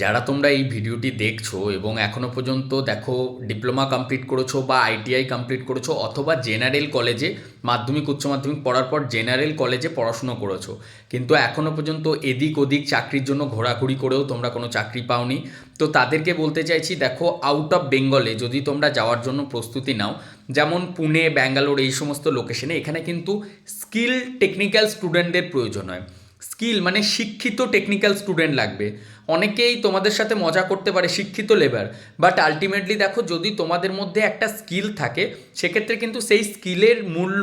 যারা তোমরা এই ভিডিওটি দেখছ এবং এখনও পর্যন্ত দেখো ডিপ্লোমা কমপ্লিট করেছ বা আইটিআই কমপ্লিট করেছ অথবা জেনারেল কলেজে মাধ্যমিক, উচ্চ মাধ্যমিক পড়ার পর জেনারেল কলেজে পড়াশুনো করেছ, কিন্তু এখনও পর্যন্ত এদিক ওদিক চাকরির জন্য ঘোরাঘুরি করেও তোমরা কোনো চাকরি পাওনি। তো তাদেরকে বলতে চাইছি, দেখো আউট অফ বেঙ্গলে যদি তোমরা যাওয়ার জন্য প্রস্তুতি নাও, যেমন পুনে, ব্যাঙ্গালোর এই সমস্ত লোকেশনে এখানে কিন্তু স্কিল টেকনিক্যাল স্টুডেন্টদের প্রয়োজন হয়। স্কিল মানে শিক্ষিত টেকনিক্যাল স্টুডেন্ট লাগবে। অনেকেই তোমাদের সাথে মজা করতে পারে শিক্ষিত লেবার বাট আলটিমেটলি দেখো যদি তোমাদের মধ্যে একটা স্কিল থাকে, সেক্ষেত্রে কিন্তু সেই স্কিলের মূল্য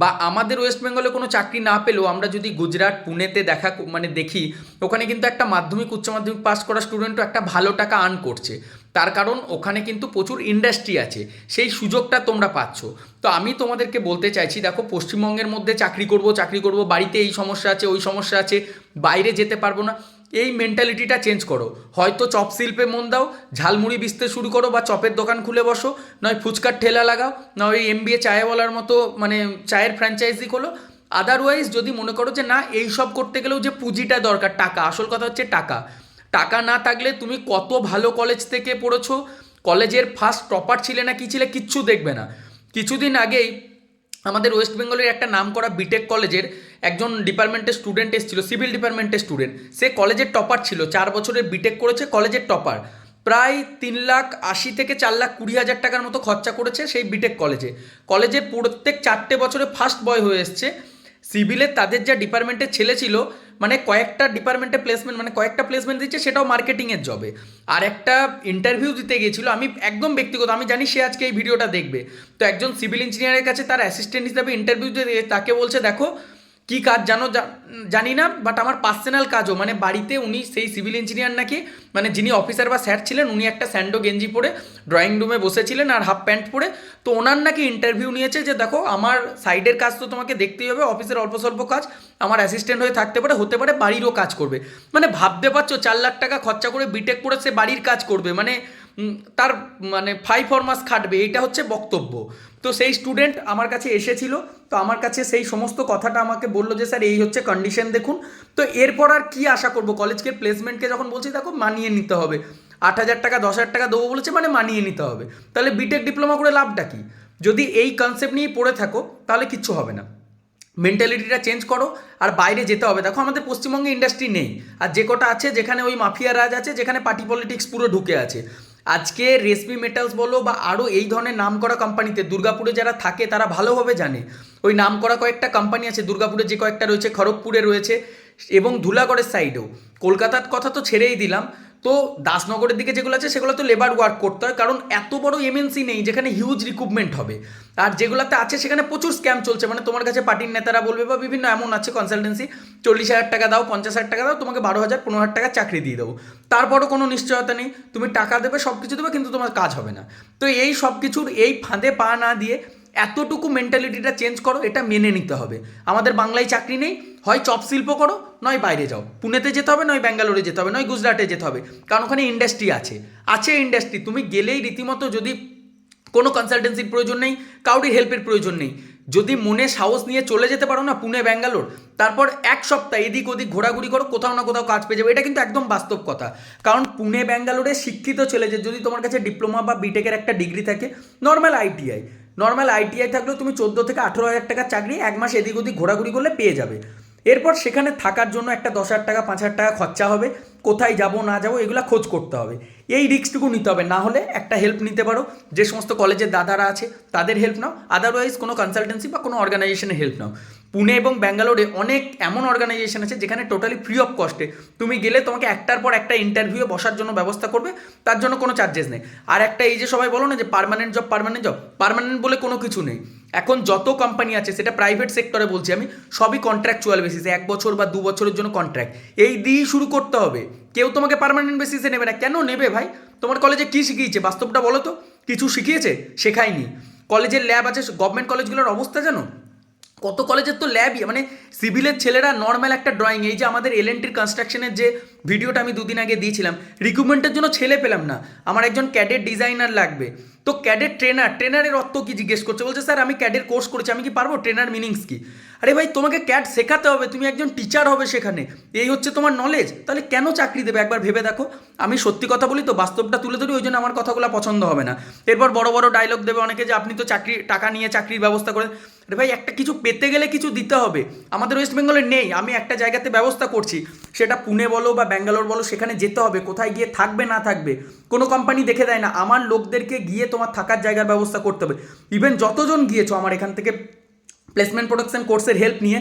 বা আমাদের ওয়েস্ট বেঙ্গলে কোনো চাকরি না পেলেও আমরা যদি গুজরাট পুনেতে দেখা মানে দেখি, ওখানে কিন্তু একটা মাধ্যমিক, উচ্চ মাধ্যমিক পাস করা স্টুডেন্টও একটা ভালো টাকা আর্ন করছে। তার কারণ ওখানে কিন্তু প্রচুর ইন্ডাস্ট্রি আছে। সেই সুযোগটা তোমরা পাচ্ছ। তো আমি তোমাদেরকে বলতে চাইছি, দেখো, পশ্চিমবঙ্গের মধ্যে চাকরি করব চাকরি করব, বাড়িতে এই সমস্যা আছে, ওই সমস্যা আছে, বাইরে যেতে পারব না। এই মেন্টালিটিটা চেঞ্জ করো। হয়তো চপ শিল্পে মন দাও, ঝালমুড়ি বিচতে শুরু করো বা চপের দোকান খুলে বসো, নয় ফুচকার ঠেলা লাগাও, নয় ওই এম বিএ চায়ওয়ালার মতো মানে চায়ের ফ্র্যাঞ্চাইজি খোলো। আদারওয়াইজ যদি মনে করো যে না এই সব করতে গেলেও যে পুঁজিটা দরকার, টাকা। আসল কথা হচ্ছে টাকা। টাকা না থাকলে তুমি কত ভালো কলেজ থেকে পড়েছো? কলেজের ফার্স্ট টপার ছিলে না কি ছিলে কিচ্ছু দেখবে না। কিছুদিন আগেই আমাদের ওয়েস্ট বেঙ্গলের একটা নাম করা বিটেক কলেজের একজন ডিপার্টমেন্টের স্টুডেন্ট এসেছিল সিভিল ডিপার্টমেন্টের স্টুডেন্ট সে কলেজের টপার ছিল, চার বছরের বিটেক করেছে কলেজের টপার প্রায় তিন লাখ আশি থেকে চার লাখ কুড়ি হাজার টাকার মতো খরচা করেছে সেই বিটেক কলেজে কলেজে প্রত্যেক চারটে বছরে ফার্স্ট বয় হয়ে এসছে। সিভিলের তাদের যা ডিপার্টমেন্টের ছেলে ছিল মানে কয়েকটা ডিপার্টমেন্টে প্লেসমেন্ট মানে কয়েকটা প্লেসমেন্ট দিচ্ছে, সেটাও মার্কেটিংয়ের জবে আর একটা ইন্টারভিউ দিতে গিয়েছিল, আমি একদম ব্যক্তিগত, আমি জানি সে আজকে এই ভিডিওটা দেখবে। তো একজন সিভিল ইঞ্জিনিয়ারের কাছে তার অ্যাসিস্ট্যান্ট হিসাবে ইন্টারভিউ দিয়ে তাকে বলছে, দেখো কি কাজ জানো জানি না বাট আমার পার্সোনাল কাজও মানে বাড়িতে উনি সেই সিভিল ইঞ্জিনিয়ার নাকি মানে যিনি অফিসার বা স্যার ছিলেন, উনি একটা স্যান্ডো গেঞ্জি পরে ড্রয়িং রুমে বসেছিলেন আর হাফ প্যান্ট পরে। তো ওনার নাকি ইন্টারভিউ নিয়েছে যে, দেখো, আমার সাইডের কাজ তো তোমাকে দেখতেই হবে অফিসের অল্প স্বল্প কাজ, আমার অ্যাসিস্ট্যান্ট হয়ে থাকতে পারে, হতে পারে বাড়িরও কাজ করবে। মানে ভাবতে পারছ, চার লাখ টাকা খরচা করে বিটেক করে সে বাড়ির কাজ করবে মানে তার মানে ফাইভ ফর মাস খাটবে, এইটা হচ্ছে বক্তব্য। তো সেই স্টুডেন্ট আমার কাছে এসেছিল, তো আমার কাছে সেই সমস্ত কথাটা আমাকে বলল যে, স্যার, এই হচ্ছে কন্ডিশন দেখুন। তো এরপর আর কি আশা করব? কলেজকে প্লেসমেন্টকে যখন বলছি, দেখো, মানিয়ে নিতে হবে। আট হাজার টাকা, দশ হাজার টাকা দেবো বলেছে মানে মানিয়ে নিতে হবে। তাহলে বিটেক ডিপ্লোমা করে লাভটা কি? যদি এই কনসেপ্ট নিয়ে পড়ে থাকো, তাহলে কিচ্ছু হবে না। মেন্টালিটিটা চেঞ্জ করো, আর বাইরে যেতে হবে। দেখো, আমাদের পশ্চিমবঙ্গে ইন্ডাস্ট্রি নেই। আর যে কটা আছে, যেখানে ওই মাফিয়া রাজ আছে, যেখানে পার্টি পলিটিক্স পুরো ঢুকে আছে। আজকে রেসপি মেটালস বলো বা আরও এই ধরনের নাম করা কোম্পানিতে দুর্গাপুরে যারা থাকে, তারা ভালোভাবে জানে। ওই নাম করা কয়েকটা কোম্পানি আছে, দুর্গাপুরে যে কয়েকটা রয়েছে, খড়গপুরে রয়েছে এবং ধুলাগড়ের সাইডেও কলকাতার কথা তো ছেড়েই দিলাম। তো দাসনগরের দিকে যেগুলো আছে, সেগুলো তো লেবার ওয়ার্ক করতে হয়, কারণ এত বড় এমএনসি নেই যেখানে হিউজ রিক্রুটমেন্ট হবে। আর যেগুলোতে আছে, সেখানে প্রচুর স্ক্যাম চলছে মানে তোমার কাছে পার্টির নেতারা বলবে বা বিভিন্ন এমন আছে কনসালটেন্সি চল্লিশ হাজার টাকা দাও, পঞ্চাশ হাজার টাকা দাও, তোমাকে বারো হাজার, পনেরো হাজার টাকা চাকরি দিয়ে দেবো। তারপরও কোনো নিশ্চয়তা নেই, তুমি টাকা দেবে সব কিছু দেবে, কিন্তু তোমার কাজ হবে না। তো এই সব কিছুর এই ফাঁদে পা না দিয়ে এতটুকু মেন্টালিটিটা চেঞ্জ করো, এটা মেনে নিতে হবে। আমাদের বাংলায় চাকরি নেই, হয় চপ শিল্প করো, নয় বাইরে যাও। পুনেতে যেতে হবে, নয় ব্যাঙ্গালোরে যেতে হবে, নয় গুজরাটে যেতে হবে। কারণ ওখানে ইন্ডাস্ট্রি আছে। আছে ইন্ডাস্ট্রি তুমি গেলেই রীতিমতো যদি কোনো কনসালটেন্সির প্রয়োজন নেই কাউরির হেল্পের প্রয়োজন নেই। যদি মনে সাহস নিয়ে চলে যেতে পারো না, পুনে, ব্যাঙ্গালোর, তারপর এক সপ্তাহ এদিক ওদিক ঘোরাঘুরি করো, কোথাও না কোথাও কাজ পেয়ে যাবে। এটা কিন্তু একদম বাস্তব কথা। কারণ পুনে, ব্যাঙ্গালোরে শিক্ষিত ছেলে যে যদি তোমার কাছে ডিপ্লোমা বা বিটেকের একটা ডিগ্রি থাকে নর্মাল আইটিআই নর্মাল আইটিআই থাকলেও তুমি চোদ্দ থেকে আঠেরো হাজার টাকার চাকরি এক মাস এদিক ওদিক ঘোরাঘুরি করলে পেয়ে যাবে। এরপর সেখানে থাকার জন্য একটা দশ হাজার টাকা, পাঁচ হাজার টাকা খরচা হবে। কোথায় যাব, না যাব, এগুলো খোঁজ করতে হবে। এই রিস্কটুকু নিতে হবে। না হলে একটা হেল্প নিতে পারো। যে সমস্ত কলেজের দাদারা আছে, তাদের হেল্প নাও। আদারওয়াইজ কোনো কনসালটেন্সি বা কোনো অর্গানাইজেশনের হেল্প নাও। পুনে এবং ব্যাঙ্গালোরে অনেক এমন অর্গানাইজেশন আছে যেখানে টোটালি ফ্রি অফ কস্টে তুমি গেলে তোমাকে একটার পর একটা ইন্টারভিউ বসার জন্য ব্যবস্থা করবে, তার জন্য কোনো চার্জেস নেই। আর একটা এই যে সবাই বলো না যে permanent job permanent job permanent বলে কোনো কিছু নেই। এখন যত কোম্পানি আছে, সেটা প্রাইভেট সেক্টরে বলছি আমি, সবই কন্ট্রাকচুয়াল বেসিসে এক বছর বা দু বছরের জন্য কন্ট্রাক্ট এই দিয়েই শুরু করতে হবে। কেউ তোমাকে পারমানেন্ট বেসিসে নেবে না। কেন নেবে ভাই? তোমার কলেজে কী শিখিয়েছে? বাস্তবটা বলো তো। কিছু শিখিয়েছে? শেখায়নি। কলেজের ল্যাব আছে গভর্নমেন্ট কলেজগুলোর অবস্থা জানো? কত কলেজের তো ল্যাবই মানে সিভিলের ছেলেরা নর্মাল একটা ড্রয়িং এই যে আমাদের এল এন কনস্ট্রাকশনের যে ভিডিওটা আমি দুদিন আগে দিয়েছিলাম রিক্রুটমেন্টের জন্য ছেলে পেলাম না, আমার একজন ক্যাডেট ডিজাইনার লাগবে। তো ক্যাডেট ট্রেনার ট্রেনারের অর্থ কি জিজ্ঞেস করছে? বলছে, স্যার, আমি ক্যাডের কোর্স করেছি, আমি কি পারব? ট্রেনার মিনিংস কি? আরে ভাই, তোমাকে ক্যাড শেখাতে হবে, তুমি একজন টিচার হবে সেখানে, এই হচ্ছে তোমার নলেজ তাহলে কেন চাকরি দেবে? একবার ভেবে দেখো, আমি সত্যি কথা বলি তো, বাস্তবটা তুলে ধরি, ওই জন্য আমার কথাগুলো পছন্দ হবে না। এরপর বড় বড় ডায়লগ দেবে অনেকে যে, আপনি তো চাকরি, টাকা নিয়ে চাকরির ব্যবস্থা করে আরে ভাই, একটা কিছু পেতে গেলে কিছু দিতে হবে। আমাদের ওয়েস্ট বেঙ্গলে নেই, আমি একটা জায়গাতে ব্যবস্থা করছি। সেটা পুনে বলো বা ব্যাঙ্গালোর বলো, সেখানে যেতে হবে, কোথায় গিয়ে থাকবে, না থাকবে। কোনো কোম্পানি দেখে দেয় না, আমার লোকদেরকে গিয়ে তোমার থাকার জায়গার ব্যবস্থা করতে হবে। ইভেন যতজন গিয়েছো, আমার এখান থেকে প্লেসমেন্ট প্রোডাকশন কোর্সের হেল্প নিয়ে,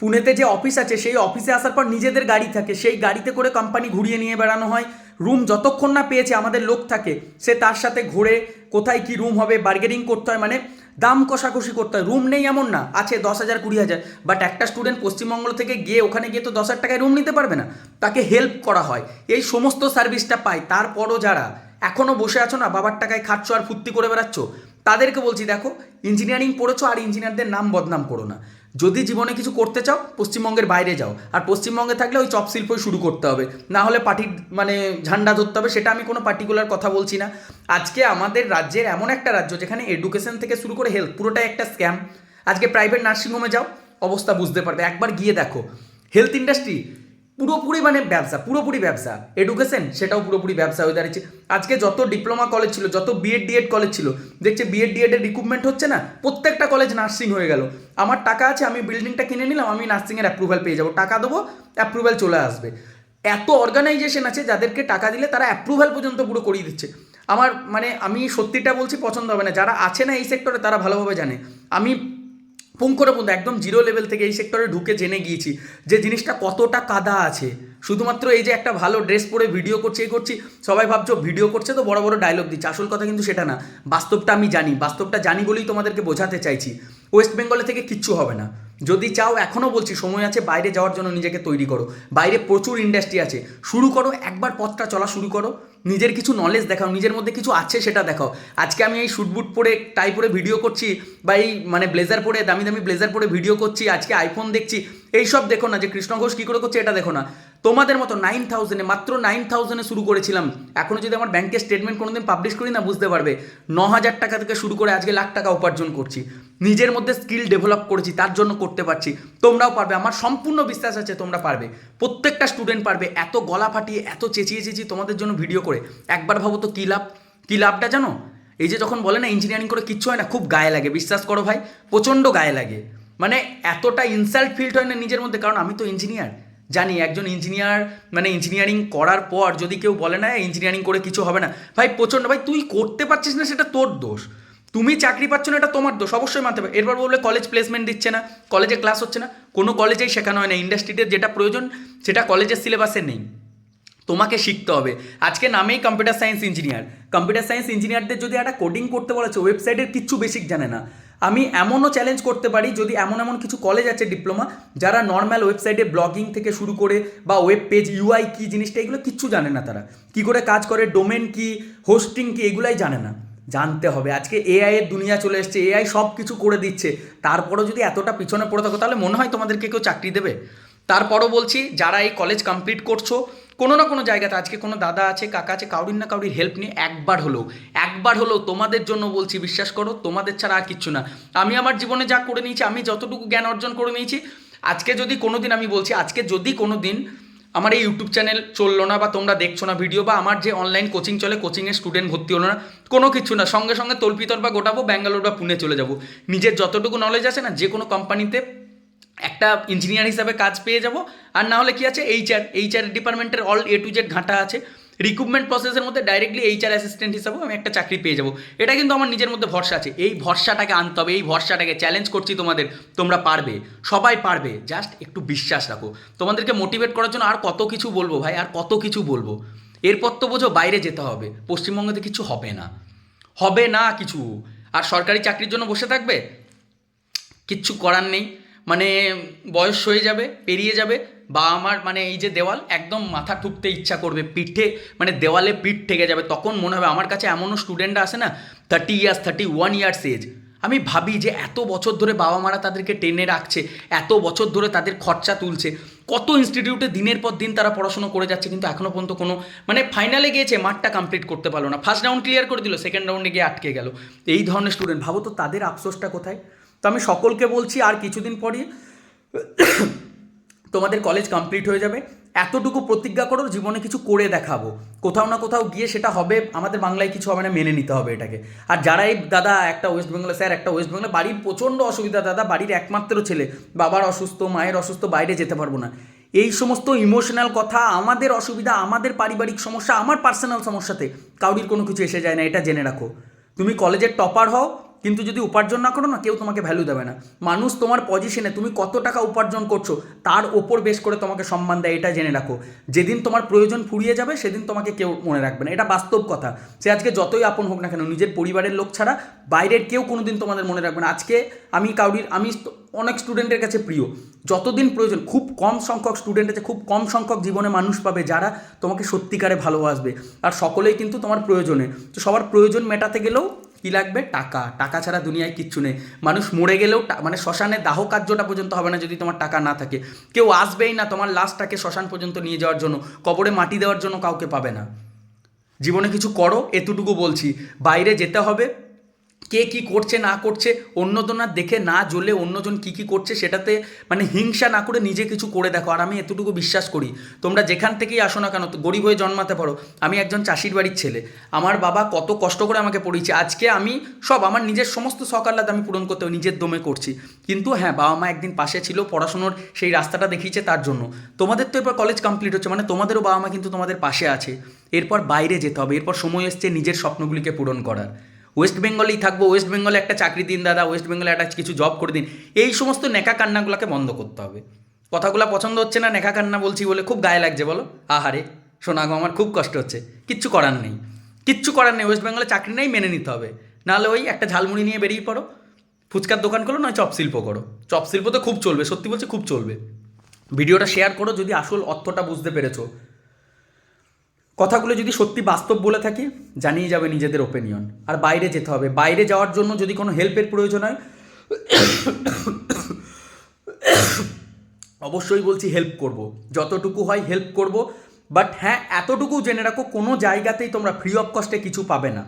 পুনেতে যে অফিস আছে, সেই অফিসে আসার পর নিজেদের গাড়ি থাকে। সেই গাড়িতে করে কোম্পানি ঘুরিয়ে নিয়ে বেড়ানো হয়। রুম যতক্ষণ না পেয়েছে আমাদের লোক থাকে, সে তার সাথে ঘুরে কোথায় কি রুম হবে বার্গেনিং করতে হয় মানে দাম কষাকষি করতে হয়। রুম নেই এমন না, আছে দশ হাজার, কুড়ি হাজার বাট একটা স্টুডেন্ট পশ্চিমবঙ্গ থেকে গিয়ে ওখানে গিয়ে তো দশ হাজার টাকায় রুম নিতে পারবে না। তাকে হেল্প করা হয়। এই সমস্ত সার্ভিসটা পায়। তারপরও যারা এখনও বসে আছো না, বাবার টাকায় খাচ্ছ আর ফুর্তি করে বেড়াচ্ছ, তাদেরকে বলছি, দেখো ইঞ্জিনিয়ারিং পড়েছো আর ইঞ্জিনিয়ারদের নাম বদনাম করো না। যদি জীবনে কিছু করতে চাও, পশ্চিমবঙ্গের বাইরে যাও। আর পশ্চিমবঙ্গে থাকলে ওই চপ শিল্পই শুরু করতে হবে। না হলে পার্টির মানে ঝান্ডা ধরতে হবে, সেটা আমি কোনো পার্টিকুলার কথা বলছি না। আজকে আমাদের রাজ্যের এমন একটা রাজ্য যেখানে এডুকেশন থেকে শুরু করে হেলথ পুরোটাই একটা স্ক্যাম আজকে প্রাইভেট নার্সিংহোমে যাও, অবস্থা বুঝতে পারবে। একবার গিয়ে দেখো। হেলথ ইন্ডাস্ট্রি পুরোপুরি মানে ব্যবসা, পুরোপুরি ব্যবসা। এডুকেশন সেটাও পুরোপুরি ব্যবসা হয়ে দাঁড়িয়েছে। আজকে যত ডিপ্লোমা কলেজ ছিল, যত বিএড ডিএড কলেজ ছিল, দেখছে বিএড ডিএড এর রিক্রুটমেন্ট হচ্ছে না, প্রত্যেকটা কলেজ নার্সিং হয়ে গেল। আমার টাকা আছে, আমি বিল্ডিংটা কিনে নিলাম, আমি নার্সিংয়ের অ্যাপ্রুভাল পেয়ে যাব। টাকা দেবো অ্যাপ্রুভাল চলে আসবে। এত অর্গানাইজেশন আছে যাদেরকে টাকা দিলে তারা অ্যাপ্রুভাল পর্যন্ত পুরো করিয়ে দিচ্ছে। আমার মানে আমি সত্যিটা বলছি, পছন্দ হবে না। যারা আছে না এই সেক্টরে তারা ভালোভাবে জানে। আমি পুং করে পুঙ্খ একদম জিরো লেভেল থেকে এই সেক্টরে ঢুকে জেনে গিয়েছি যে জিনিসটা কতটা কাদা আছে। শুধুমাত্র এই যে একটা ভালো ড্রেস পরে ভিডিও করছি, এই করছি, সবাই ভাবছ ভিডিও করছে তো বড় বড় ডায়লগ দিচ্ছে। আসল কথা কিন্তু সেটা না। বাস্তবটা আমি জানি। বাস্তবটা জানি বলেই তোমাদেরকে বোঝাতে চাইছি। ওয়েস্ট বেঙ্গলে থেকে কিচ্ছু হবে না। যদি চাও, এখনও বলছি, সময় আছে, বাইরে যাওয়ার জন্য নিজেকে তৈরি করো। বাইরে প্রচুর ইন্ডাস্ট্রি আছে। শুরু করো, একবার পথটা চলা শুরু করো। নিজের কিছু নলেজ দেখাও, নিজের মধ্যে কিছু আছে সেটা দেখাও। আজকে আমি এই শুটবুট পরে টাই পরে ভিডিও করছি, বা এই মানে ব্লেজার পরে, দামি দামি ব্লেজার পরে ভিডিও করছি, আজকে আইফোন দেখছি, এইসব দেখো না যে কৃষ্ণ ঘোষ কী করে করছে, এটা দেখো না। তোমাদের মতো নাইন থাউজেন্ডে মাত্র নাইন থাউজেন্ডে শুরু করেছিলাম। এখনও যদি আমার ব্যাংকের স্টেটমেন্ট কোনো দিন পাবলিশ করি না, বুঝতে পারবে ন হাজার টাকা থেকে শুরু করে আজকে লাখ টাকা উপার্জন করছি। নিজের মধ্যে স্কিল ডেভেলপ করেছি, তার জন্য করতে পারছি। তোমরাও পারবে, আমার সম্পূর্ণ বিশ্বাস আছে, তোমরা পারবে। প্রত্যেকটা স্টুডেন্ট পারবে, এত গলা ফাটিয়ে, এত চেঁচিয়ে চেঁচিয়ে তোমাদের জন্য ভিডিও করে। একবার ভাবো তো কী লাভ? কী লাভটা জানো? এই যে যখন বলে না ইঞ্জিনিয়ারিং করে কিচ্ছু হয় না, খুব গায়ে লাগে, বিশ্বাস করো ভাই, প্রচণ্ড গায়ে লাগে। মানে এতটা ইনসাল্ট ফিল্ড হয় না নিজের মধ্যে, কারণ আমি তো ইঞ্জিনিয়ার জানি একজন ইঞ্জিনিয়ার মানে ইঞ্জিনিয়ারিং করার পর যদি কেউ বলে না ইঞ্জিনিয়ারিং করে কিছু হবে না। ভাই প্রচণ্ড ভাই, তুই করতে পারছিস না, সেটা তোর দোষ। তুমি চাকরি পাচ্ছ না, এটা তোমার দোষ, অবশ্যই মানতে হবে। এরপর বললে কলেজ প্লেসমেন্ট দিচ্ছে না কলেজে ক্লাস হচ্ছে না। কোনো কলেজেই শেখানো হয় না। ইন্ডাস্ট্রিতে যেটা প্রয়োজন, সেটা কলেজের সিলেবাসে নেই। তোমাকে শিখতে হবে। আজকে নামেই computer science engineer computer science ইঞ্জিনিয়ারদের যদি একটা কোডিং করতে বলেছে ওয়েবসাইটের কিচ্ছু বেসিক জানে না। আমি এমনও চ্যালেঞ্জ করতে পারি, যদি এমন এমন কিছু কলেজ আছে ডিপ্লোমা যারা নর্মাল ওয়েবসাইটে ব্লগিং থেকে শুরু করে বা ওয়েব পেজ ইউআই কী জিনিসটা, এগুলো কিচ্ছু জানে না তারা। কি করে কাজ করে ডোমেন কি হোস্টিং কি, এগুলাই জানে না। জানতে হবে। আজকে এআই এর দুনিয়া চলে এসছে। এআই সব কিছু করে দিচ্ছে। তারপরও যদি এতটা পিছনে পড়ে থাকো, তাহলে মনে হয় তোমাদেরকে কেউ চাকরি দেবে। তারপরও বলছি, যারা এই কলেজ কমপ্লিট করছ কোনো না কোনো জায়গাতে আজকে কোনো দাদা আছে, কাকা আছে, কাউরির না কাউরির হেল্প নিয়ে একবার হলেও একবার হলেও তোমাদের জন্য বলছি, বিশ্বাস করো, তোমাদের ছাড়া আর কিচ্ছু না। আমি আমার জীবনে যা করে নিয়েছি, আমি যতটুকু জ্ঞান অর্জন করে নিয়েছি, আজকে যদি কোনো দিন আমি বলছি, আজকে যদি কোনো দিন আমার এই ইউটিউব চ্যানেল চলল না বা তোমরা দেখছ না ভিডিও বা আমার যে অনলাইন কোচিং চলে কোচিংয়ে স্টুডেন্ট ভর্তি হলো না, কোনো কিছু না, সঙ্গে সঙ্গে তল্পিতর বা গোটাবো, ব্যাঙ্গালোর বা পুনে চলে যাব। নিজের যতটুকু নলেজ আছে না, যে কোনো কোম্পানিতে একটা ইঞ্জিনিয়ার হিসাবে কাজ পেয়ে যাব। আর না হলে কি আছে? এইচআর এইচআর ডিপার্টমেন্টের অল এ টু জেড ঘাঁটা আছে। রিক্রুটমেন্ট প্রসেসের মধ্যে ডাইরেক্টলি এইচআর অ্যাসিস্ট্যান্ট হিসাবেও আমি একটা চাকরি পেয়ে যাব। এটা কিন্তু আমার নিজের মধ্যে ভরসা আছে। এই ভরসাটাকে আনতে হবে, এই ভরসাটাকে চ্যালেঞ্জ করছি তোমাদের। তোমরা পারবে, সবাই পারবে। জাস্ট একটু বিশ্বাস রাখো। তোমাদেরকে মোটিভেট করার জন্য আর কত কিছু বলব ভাই? আর কত কিছু বলব? এরপর তো বোঝো বাইরে যেতে হবে। পশ্চিমবঙ্গতে কিছু হবে না। হবে না কিছু। আর সরকারি চাকরির জন্য বসে থাকবে? কিচ্ছু করার নেই। মানে বয়স হয়ে যাবে, পেরিয়ে যাবে, বা আমার মানে এই যে দেওয়াল একদম মাথা ঠুকতে ইচ্ছা করবে, পিঠে মানে দেওয়ালে পিঠ ঠেকে যাবে, তখন মনে হবে আমার কাছে এমনও স্টুডেন্টরা আসে না thirty years thirty one years age আমি ভাবি যে এত বছর ধরে বাবা মারা তাদেরকে টেনে রাখছে, এত বছর ধরে তাদের খরচা তুলছে, কত ইনস্টিটিউটে দিনের পর দিন তারা পড়াশোনা করে যাচ্ছে, কিন্তু এখনও পর্যন্ত কোনো মানে ফাইনালে গিয়েছে, মাঠটা কমপ্লিট করতে পারল না। ফার্স্ট রাউন্ড ক্লিয়ার করে দিল সেকেন্ড রাউন্ডে গিয়ে আটকে গেল। এই ধরনের স্টুডেন্ট ভাবো তো তাদের আফসোসটা কোথায়? তো আমি সকলকে বলছি আর কিছুদিন পরই তোমাদের কলেজ কমপ্লিট হয়ে যাবে। এতটুকু প্রতিজ্ঞা করো, জীবনে কিছু করে দেখাবো। কোথাও না কোথাও গিয়ে সেটা হবে, আমাদের বাংলায় কিছু হবে না, মেনে নিতে হবে এটাকে। আর যারা এই দাদা, একটা ওয়েস্ট বেঙ্গলে স্যার একটা ওয়েস্ট বেঙ্গলে বাড়ির প্রচণ্ড অসুবিধা দাদা, বাড়ির একমাত্র ছেলে। বাবার অসুস্থ, মায়ের অসুস্থ, বাইরে যেতে পারব না। এই সমস্ত ইমোশনাল কথা, আমাদের অসুবিধা, আমাদের পারিবারিক সমস্যা, আমার পার্সোনাল সমস্যাতে কাউরির কোনো কিছু এসে যায় না, এটা জেনে রাখো। তুমি কলেজের টপার হও কিন্তু যদি উপার্জন না করো না, কেউ তোমাকে ভ্যালু দেবে না। মানুষ তোমার পজিশনে তুমি কত টাকা উপার্জন করছ, তার ওপর বেশ করে তোমাকে সম্মান দেয়, এটা জেনে রাখো। যেদিন তোমার প্রয়োজন ফুরিয়ে যাবে, সেদিন তোমাকে কেউ মনে রাখবে না। এটা বাস্তব কথা। সে আজকে যতই আপন হোক না কেন, নিজের পরিবারের লোক ছাড়া বাইরের কেউ কোনোদিন তোমাদের মনে রাখবে না। আজকে আমি কাউরির, আমি অনেক স্টুডেন্টের কাছে প্রিয়। যতদিন প্রয়োজন, খুব কম সংখ্যক স্টুডেন্ট আছে, খুব কম সংখ্যক জীবনে মানুষ পাবে যারা তোমাকে সত্যিকারে ভালোবাসবে। আর সকলেই কিন্তু তোমার প্রয়োজনে। তো সবার প্রয়োজন মেটাতে গেলেও কী লাগবে? টাকা। টাকা ছাড়া দুনিয়ায় কিচ্ছু নেই। মানুষ মরে গেলেও মানে শ্মশানে দাহ কার্যটা পর্যন্ত হবে না যদি তোমার টাকা না থাকে। কেউ আসবেই না তোমার লাশটাকে শ্মশান পর্যন্ত নিয়ে যাওয়ার জন্য। কবরে মাটি দেওয়ার জন্য কাউকে পাবে না। জীবনে কিছু করো, এতটুকু বলছি। বাইরে যেতে হবে কে কি করছে, না করছে অন্যজনার দেখে না জ্বলে অন্যজন কি কি করছে, সেটাতে মানে হিংসা না করে নিজে কিছু করে দেখো। আর আমি এতটুকু বিশ্বাস করি, তোমরা যেখান থেকেই আসো না কেন গরিব হয়ে জন্মাতে পারো। আমি একজন চাষির বাড়ির ছেলে। আমার বাবা কত কষ্ট করে আমাকে পড়িয়েছে। আজকে আমি সব, আমার নিজের সমস্ত আহ্লাদ আমি পূরণ করতে নিজের দমে করছি। কিন্তু হ্যাঁ বাবা মা একদিন পাশে ছিল, পড়াশুনোর সেই রাস্তাটা দেখিয়েছে তার জন্য। তোমাদের তো এরপর কলেজ কমপ্লিট হচ্ছে মানে তোমাদেরও বাবা মা কিন্তু তোমাদের পাশে আছে। এরপর বাইরে যেতে হবে, এরপর সময় এসছে নিজের স্বপ্নগুলিকে পূরণ করার। ওয়েস্ট বেঙ্গলেই থাকব ওয়েস্ট বেঙ্গলে একটা চাকরি দিন দাদা ওয়েস্ট বেঙ্গলে একটা কিছু জব করে দিন। এই সমস্ত নেকা কান্নাগুলোকে বন্ধ করতে হবে। কথাগুলো পছন্দ হচ্ছে না নেকা কান্না বলছি বলে খুব গায়ে লাগছে বলো। আহারে, শোনা গো, আমার খুব কষ্ট হচ্ছে। কিচ্ছু করার নেই। কিচ্ছু করার নেই ওয়েস্ট বেঙ্গলে চাকরি নেই, মেনে নিতে হবে। নাহলে ওই একটা ঝালমুড়ি নিয়ে বেরিয়ে পড়ো। ফুচকার দোকান করো নয় চপ শিল্প করো। চপ শিল্প তো খুব চলবে, সত্যি বলছে খুব চলবে। ভিডিওটা শেয়ার করো, যদি আসল অর্থটা বুঝতে পেরেছ। কথাগুলো যদি সত্যি বাস্তব বলে থাকি, জানিয়ে যাবে নিজেদের ওপিনিয়ন আর বাইরে যেতে হবে। বাইরে যাওয়ার জন্য যদি কোনো হেল্পের প্রয়োজন হয়, অবশ্যই বলছি হেল্প করব। যতটুকু হয় হেল্প করব। বাট হ্যাঁ এতটুকু জেনে রাখো, কোনো জায়গাতেই তোমরা ফ্রি অফ কস্টে কিছু পাবে না।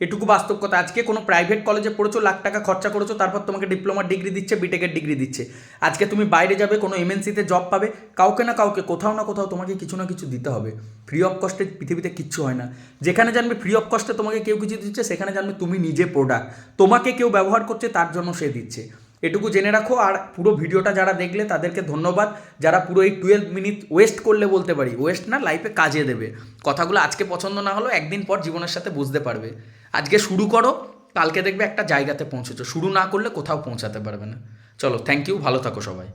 এটুকু বাস্তব কথা, আজকে কোনো প্রাইভেট কলেজে পড়েছো, লাখ টাকা খরচা করেছ, তারপর তোমাকে ডিপ্লোমার ডিগ্রি দিচ্ছে বিটেকের ডিগ্রি দিচ্ছে। আজকে তুমি বাইরে যাবে, কোনো এমএনসিতে জব পাবে, কাউকে না কাউকে, কোথাও না কোথাও তোমাকে কিছু না কিছু দিতে হবে। ফ্রি অফ কস্টে পৃথিবীতে কিচ্ছু হয় না। যেখানে জানবে ফ্রি অফ কস্টে তোমাকে কেউ কিছু দিচ্ছে, সেখানে জানবে তুমি নিজে প্রোডাক্ট তোমাকে কেউ ব্যবহার করছে, তার জন্য সে দিচ্ছে। এটুকু জেনে রাখো আর পুরো ভিডিওটা যারা দেখলে তাদেরকে ধন্যবাদ। যারা পুরো এই টুয়েলভ মিনিট ওয়েস্ট করলে বলতে পারি ওয়েস্ট না লাইফে কাজে দেবে। কথাগুলো আজকে পছন্দ না হলেও একদিন পর জীবনের সাথে বুঝতে পারবে। আজকে শুরু করো, কালকে দেখবে একটা জায়গাতে পৌঁছেছো। শুরু না করলে কোথাও পৌঁছাতে পারবে না। চলো থ্যাংক ইউ ভালো থাকো সবাই।